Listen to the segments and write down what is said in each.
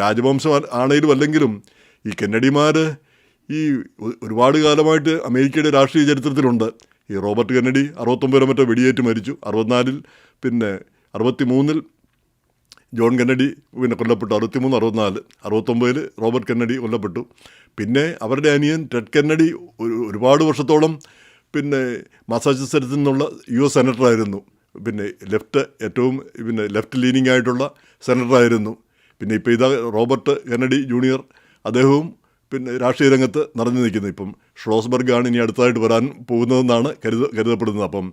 രാജവംശം ആണെങ്കിലും അല്ലെങ്കിലും ഈ കെന്നഡിമാർ ഈ ഒരുപാട് കാലമായിട്ട് അമേരിക്കയുടെ രാഷ്ട്രീയ ചരിത്രത്തിലുണ്ട്. ഈ റോബർട്ട് കെന്നഡി അറുപത്തൊമ്പതിലോ മറ്റോ വെടിയേറ്റ് മരിച്ചു. അറുപത്തിനാലിൽ പിന്നെ അറുപത്തി മൂന്നിൽ ജോൺ കെന്നഡി പിന്നെ കൊല്ലപ്പെട്ടു. അറുപത്തിമൂന്ന് അറുപത്തിനാല്. അറുപത്തൊമ്പതിൽ റോബർട്ട് കെന്നഡി കൊല്ലപ്പെട്ടു. പിന്നെ അവരുടെ അനിയൻ ടെഡ് കെന്നഡി ഒരു ഒരുപാട് വർഷത്തോളം പിന്നെ മസാച്യുസെറ്റ്സിൽ നിന്നുള്ള യു എസ് സെനറ്ററായിരുന്നു. പിന്നെ ലെഫ്റ്റ് ഏറ്റവും പിന്നെ ലെഫ്റ്റ് ലീനിങ് ആയിട്ടുള്ള സെനറ്ററായിരുന്നു. പിന്നെ ഇപ്പോൾ ഇതാ റോബർട്ട് കെനഡി ജൂനിയർ അദ്ദേഹവും പിന്നെ രാഷ്ട്രീയ രംഗത്ത് നിറഞ്ഞു നിൽക്കുന്നത് ഇപ്പം ഷ്ലോസ്ബർഗാണ് ഇനി അടുത്തതായിട്ട് വരാൻ പോകുന്നതെന്നാണ് കരുത കരുതപ്പെടുന്നത്. അപ്പം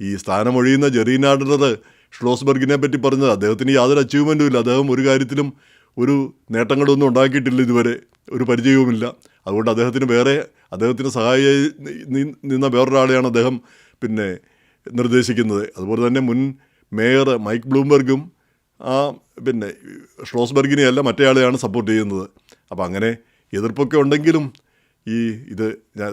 ഈ സ്ഥാനമൊഴിയുന്ന ജെറീനാഡർ ഷ്ലോസ്ബർഗിനെ പറ്റി പറഞ്ഞത് അദ്ദേഹത്തിന് യാതൊരു അച്ചീവ്മെന്റും ഇല്ല. അദ്ദേഹം ഒരു കാര്യത്തിലും ഒരു നേട്ടങ്ങളൊന്നും ഉണ്ടാക്കിയിട്ടില്ല ഇതുവരെ. ഒരു പരിചയവുമില്ല. അതുകൊണ്ട് അദ്ദേഹത്തിന് വേറെ അദ്ദേഹത്തിന് സഹായി നിന്ന വേറൊരാളെയാണ് അദ്ദേഹം പിന്നെ നിർദ്ദേശിക്കുന്നത്. അതുപോലെ തന്നെ മുൻ മേയർ മൈക്ക് ബ്ലൂംബർഗും ആ പിന്നെ ഷ്ലോസ്ബർഗിനെയല്ല മറ്റേയാളെയാണ് സപ്പോർട്ട് ചെയ്യുന്നത്. അപ്പോൾ അങ്ങനെ എതിർപ്പൊക്കെ ഉണ്ടെങ്കിലും ഈ ഇത്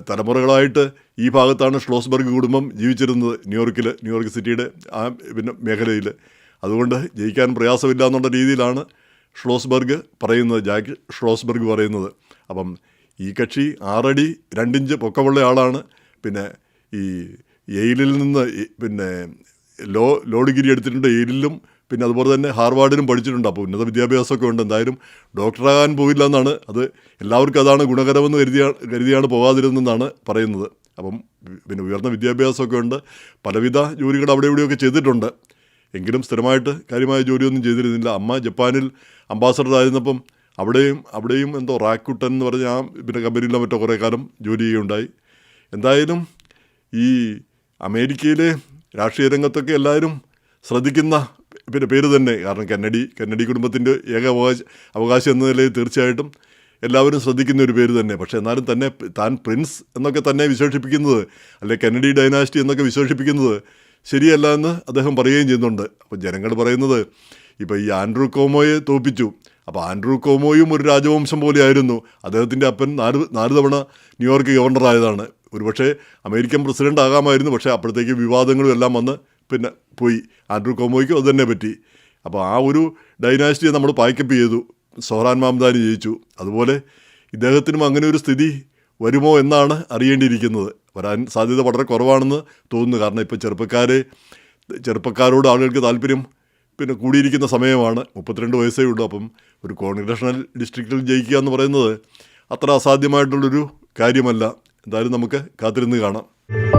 തലമുറകളായിട്ട് ഈ ഭാഗത്താണ് ഷ്ലോസ്ബർഗ് കുടുംബം ജീവിച്ചിരുന്നത് ന്യൂയോർക്കിൽ ന്യൂയോർക്ക് സിറ്റിയുടെ ആ പിന്നെ മേഖലയിൽ അതുകൊണ്ട് ജയിക്കാൻ പ്രയാസമില്ല എന്നുള്ള രീതിയിലാണ് ഷ്ലോസ്ബർഗ് പറയുന്നത് ജാക്ക് ഷ്ലോസ്ബർഗ് പറയുന്നത്. അപ്പം ഈ കക്ഷി ആറടി രണ്ടിഞ്ച് പൊക്കമുള്ള ആളാണ്. പിന്നെ ഈ എയിലിൽ നിന്ന് പിന്നെ ലോ ലോ ഡിഗ്രി എടുത്തിട്ടുണ്ട് എയിലിലും പിന്നെ അതുപോലെ തന്നെ ഹാർവാർഡിലും പഠിച്ചിട്ടുണ്ട്. അപ്പോൾ ഉന്നത വിദ്യാഭ്യാസമൊക്കെ ഉണ്ട്. എന്തായാലും ഡോക്ടറാകാൻ പോയില്ല എന്നാണ്. അത് എല്ലാവർക്കും അതാണ് ഗുണകരമെന്ന് കരുതിയ കരുതിയാണ് പോകാതിരുന്നെന്നാണ് പറയുന്നത്. അപ്പം പിന്നെ ഉയർന്ന വിദ്യാഭ്യാസമൊക്കെ ഉണ്ട്. പലവിധ ജോലികൾ അവിടെ ഇവിടെയൊക്കെ ചെയ്തിട്ടുണ്ട്. എങ്കിലും സ്ഥിരമായിട്ട് കാര്യമായ ജോലിയൊന്നും ചെയ്തിരുന്നില്ല. അമ്മ ജപ്പാനിൽ അംബാസഡർ ആയിരുന്നപ്പം അവിടെയും അവിടെയും എന്തോ റാക്കുട്ടൻ എന്ന് പറഞ്ഞ ആ പിന്നെ കമ്പനിയിലോ മറ്റോ കുറേ കാലം ജോലി ചെയ്യുകയുണ്ടായി. എന്തായാലും ഈ അമേരിക്കയിലെ രാഷ്ട്രീയ രംഗത്തൊക്കെ എല്ലാവരും ശ്രദ്ധിക്കുന്ന പിന്നെ പേര് തന്നെ കാരണം കന്നഡി കന്നഡി കുടുംബത്തിന്റെ ഏക അവകാശ അവകാശം എന്ന നിലയിൽ തീർച്ചയായിട്ടും എല്ലാവരും ശ്രദ്ധിക്കുന്ന ഒരു പേര് തന്നെ. പക്ഷേ എന്നാലും തന്നെ താൻ പ്രിൻസ് എന്നൊക്കെ തന്നെ വിശേഷിപ്പിക്കുന്നത് അല്ലെ കന്നഡി ഡൈനാസ്റ്റി എന്നൊക്കെ വിശേഷിപ്പിക്കുന്നത് ശരിയല്ല എന്ന് അദ്ദേഹം പറയുകയും ചെയ്യുന്നുണ്ട്. അപ്പോൾ ജനങ്ങൾ പറയുന്നത് ഇപ്പോൾ ഈ ആൻഡ്രൂ കോമോയെ തോപ്പിച്ചു അപ്പോൾ ആൻഡ്രൂ കോമോയും ഒരു രാജവംശം പോലെയായിരുന്നു. അദ്ദേഹത്തിന്റെ അപ്പൻ നാല് നാല് തവണ ന്യൂയോർക്ക് ഗവർണറായതാണ്. ഒരുപക്ഷേ അമേരിക്കൻ പ്രസിഡന്റ് ആകാമായിരുന്നു പക്ഷേ അപ്പോഴത്തേക്ക് വിവാദങ്ങളും എല്ലാം വന്ന് പിന്നെ പോയി. ആൻഡ്രൂ കോമോയ്ക്കും അത് തന്നെ പറ്റി. അപ്പോൾ ആ ഒരു ഡൈനാസ്റ്റിയെ നമ്മൾ പായ്ക്കപ്പ് ചെയ്തു. സോഹറാൻ മാംദാനി ജയിച്ചു. അതുപോലെ ഇദ്ദേഹത്തിനും അങ്ങനെ ഒരു സ്ഥിതി വരുമോ എന്നാണ് അറിയേണ്ടിയിരിക്കുന്നത്. വരാൻ സാധ്യത വളരെ കുറവാണെന്ന് തോന്നുന്നു. കാരണം ഇപ്പോൾ ചെറുപ്പക്കാരെ ചെറുപ്പക്കാരോട് ആളുകൾക്ക് താല്പര്യം പിന്നെ കൂടിയിരിക്കുന്ന സമയമാണ്. മുപ്പത്തിരണ്ട് വയസ്സേ ഉള്ളൂ. അപ്പം ഒരു കോൺഗ്രഷണൽ ഡിസ്ട്രിക്റ്റിൽ ജയിക്കുക എന്ന് പറയുന്നത് അത്ര അസാധ്യമായിട്ടുള്ളൊരു കാര്യമല്ല. എന്തായാലും നമുക്ക് കാത്തിരുന്ന് കാണാം.